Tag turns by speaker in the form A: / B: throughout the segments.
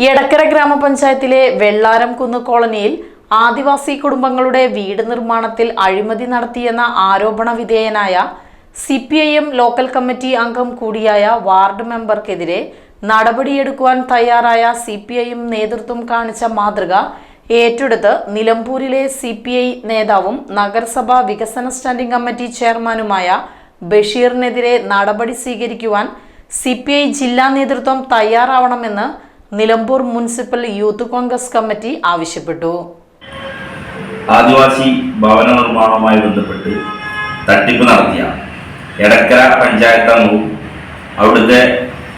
A: എടക്കര ഗ്രാമപഞ്ചായത്തിലെ വെള്ളാരം കുന്ന് കോളനിയിൽ ആദിവാസി കുടുംബങ്ങളുടെ വീട് നിർമ്മാണത്തിൽ അഴിമതി നടത്തിയെന്ന ആരോപണ വിധേയനായ C P I M local committee അംഗം കൂടിയായ വാർഡ് മെമ്പർക്കെതിരെ നടപടിയെടുക്കുവാൻ തയ്യാറായ സി പി ഐ എം നേതൃത്വം കാണിച്ച മാതൃക ഏറ്റെടുത്ത് നിലമ്പൂരിലെ സി പി ഐ നേതാവും നഗരസഭാ വികസന സ്റ്റാൻഡിംഗ് കമ്മിറ്റി ചെയർമാനുമായ ബഷീറിനെതിരെ നടപടി സ്വീകരിക്കുവാൻ സി പി ഐ ജില്ലാ നേതൃത്വം തയ്യാറാവണമെന്ന് Nilambur municipal youth Congress committee ആവശ്യപ്പെട്ടു.
B: ആദിവാസി ഭവന നിർമ്മാണവുമായി ബന്ധപ്പെട്ട് തട്ടിപ്പ് നടത്തിയ എടക്കര പഞ്ചായത്ത് അംഗവും അവിടുത്തെ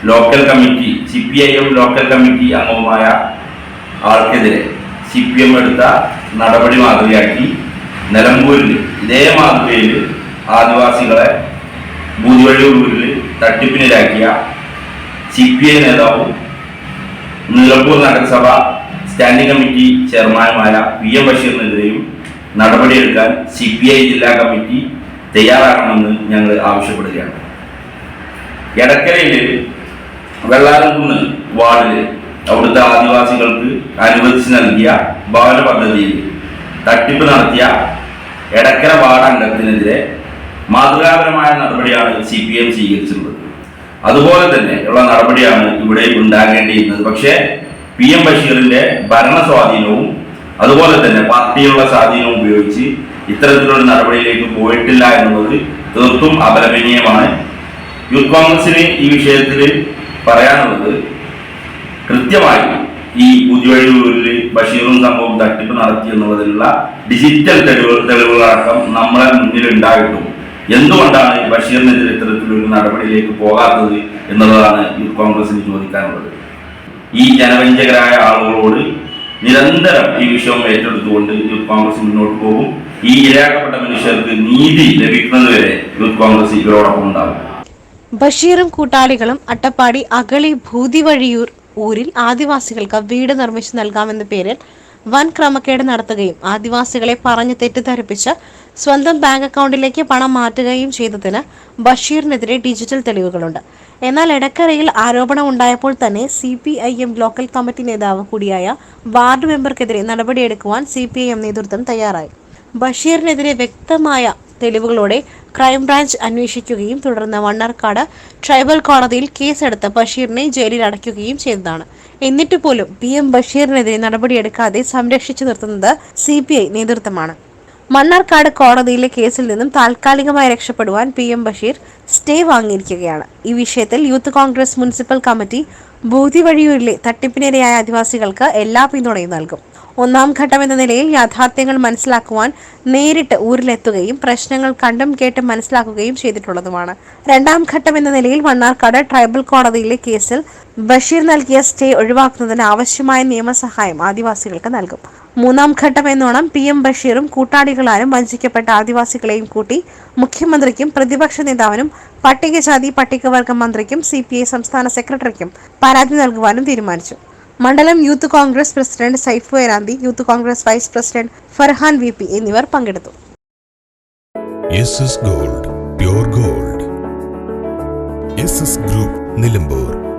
B: local committee C P I M local committee അംഗവുമായ ആൾക്കെതിരെ സി പി എം എടുത്ത നടപടി മാതൃകയാക്കി നിലമ്പൂരിൽ ഇതേ മാതൃകയിൽ ആദിവാസികളെ ഭൂതിവഴിയൂരിൽ തട്ടിപ്പിനിരാക്കിയ സി പി ഐ നേതാവും നിലമ്പൂർ നഗരസഭ സ്റ്റാൻഡിംഗ് കമ്മിറ്റി ചെയർമാനുമായ പി എം ബഷീറിനെതിരെയും നടപടിയെടുക്കാൻ സി പി ഐ ജില്ലാ കമ്മിറ്റി തയ്യാറാകണമെന്ന് ഞങ്ങൾ ആവശ്യപ്പെടുകയാണ്. എടക്കരയിൽ വെള്ളാരംകുന്ന് വാർഡിൽ അവിടുത്തെ ആദിവാസികൾക്ക് അനുവദിച്ച് നൽകിയ ഭവന പദ്ധതിയിൽ തട്ടിപ്പ് നടത്തിയ എടക്കര വാർഡ് അംഗത്തിനെതിരെ മാതൃകാപരമായ നടപടിയാണ് സി പി എം സ്വീകരിച്ചിട്ടുള്ളത്. അതുപോലെ തന്നെ ഉള്ള നടപടിയാണ് ഇവിടെ ഉണ്ടാകേണ്ടിയിരുന്നത്. പക്ഷേ പി എം ബഷീറിന്റെ ഭരണ സ്വാധീനവും അതുപോലെ തന്നെ പാർട്ടിയുള്ള സ്വാധീനവും ഉപയോഗിച്ച് ഇത്തരത്തിലുള്ള നടപടിയിലേക്ക് പോയിട്ടില്ല എന്നുള്ളത് തീർത്തും അപലപനീയമാണ്. യൂത്ത് കോൺഗ്രസിന് ഈ വിഷയത്തിൽ പറയാനുള്ളത് കൃത്യമായി ഈ പുതുവഴിയൂരിൽ ബഷീറും സംഭവം തട്ടിപ്പ് നടത്തി എന്നുള്ളതിലുള്ള ഡിജിറ്റൽ തെളിവ് തെളിവുകളടക്കം നമ്മളെ മുന്നിൽ ഉണ്ടായിട്ടും എന്തുകൊണ്ടാണ് ബഷീറിനെതിരെ ഇത്തരത്തിലൊരു നടപടിയിലേക്ക് പോകാത്തത് എന്നുള്ളതാണ് യൂത്ത് കോൺഗ്രസിന് ചോദിക്കാനുള്ളത്. ഈ ജനവഞ്ചകരായ ആളുകളോട് നിരന്തരം ഈ വിഷയം ഏറ്റെടുത്തുകൊണ്ട് യൂത്ത് കോൺഗ്രസ് മുന്നോട്ട് പോകും. ഈ ഇരയാക്കപ്പെട്ട മനുഷ്യർക്ക് നീതി ലഭിക്കുന്നതുവരെ യൂത്ത് കോൺഗ്രസ് ഇവരോടൊപ്പം ഉണ്ടാകും.
C: ബഷീറും കൂട്ടാളികളും അട്ടപ്പാടി അഗളി ഭൂതിവഴിയൂർ ഊരിൽ ആദിവാസികൾക്ക് വീട് നിർമ്മിച്ചു നൽകാമെന്ന പേരിൽ വൻ ക്രമക്കേട് നടത്തുകയും ആദിവാസികളെ പറഞ്ഞ് തെറ്റിദ്ധരിപ്പിച്ച് സ്വന്തം ബാങ്ക് അക്കൗണ്ടിലേക്ക് പണം മാറ്റുകയും ചെയ്തതിന് ബഷീറിനെതിരെ ഡിജിറ്റൽ തെളിവുകളുണ്ട്. എന്നാൽ എടക്കരയിൽ ആരോപണം ഉണ്ടായപ്പോൾ തന്നെ C P I M local committee നേതാവ് കൂടിയായ വാർഡ് മെമ്പർക്കെതിരെ നടപടിയെടുക്കുവാൻ സി പി ഐ എം നേതൃത്വം തയ്യാറായി. ബഷീറിനെതിരെ വ്യക്തമായ തെളിവുകളോടെ ക്രൈംബ്രാഞ്ച് അന്വേഷിക്കുകയും തുടർന്ന് മണ്ണാർക്കാട് ട്രൈബൽ കോടതിയിൽ കേസെടുത്ത് ബഷീറിനെ ജയിലിൽ അടയ്ക്കുകയും ചെയ്തതാണ്. എന്നിട്ട് പോലും പി എം ബഷീറിനെതിരെ നടപടിയെടുക്കാതെ സംരക്ഷിച്ചു നിർത്തുന്നത് സി പി ഐ നേതൃത്വമാണ്. മണ്ണാർക്കാട് കോടതിയിലെ കേസിൽ നിന്നും താൽക്കാലികമായി രക്ഷപ്പെടുവാൻ പി എം ബഷീർ സ്റ്റേ വാങ്ങിയിരിക്കുകയാണ്. ഈ വിഷയത്തിൽ യൂത്ത് കോൺഗ്രസ് മുനിസിപ്പൽ കമ്മിറ്റി ബൂതിവഴിയൂരിലെ തട്ടിപ്പിനിരയായ ആദിവാസികൾക്ക് എല്ലാ പിന്തുണയും നൽകും. ഒന്നാം ഘട്ടം എന്ന നിലയിൽ യാഥാർത്ഥ്യങ്ങൾ മനസ്സിലാക്കുവാൻ നേരിട്ട് ഊരിലെത്തുകയും പ്രശ്നങ്ങൾ കണ്ടും കേട്ടും മനസ്സിലാക്കുകയും ചെയ്തിട്ടുള്ളതുമാണ്. രണ്ടാം ഘട്ടം എന്ന നിലയിൽ മണ്ണാർക്കാട് ട്രൈബൽ കോടതിയിലെ കേസിൽ ബഷീർ നൽകിയ സ്റ്റേ ഒഴിവാക്കുന്നതിന് ആവശ്യമായ നിയമസഹായം ആദിവാസികൾക്ക് നൽകും. മൂന്നാം ഘട്ടം എന്നോണം പി എം ബഷീറും കൂട്ടാളികളാലും വഞ്ചിക്കപ്പെട്ട ആദിവാസികളെയും കൂട്ടി മുഖ്യമന്ത്രിക്കും പ്രതിപക്ഷ നേതാവിനും പട്ടികജാതി പട്ടികവർഗ മന്ത്രിക്കും സി പി ഐ സംസ്ഥാന സെക്രട്ടറിക്കും പരാതി നൽകുവാനും തീരുമാനിച്ചു. മണ്ഡലം youth Congress president Saifu Eranthi youth Congress vice president Farhan V P എന്നിവർ പങ്കെടുത്തു.
D: Gold gold. ഗ്രൂപ്പ് നിലമ്പൂർ.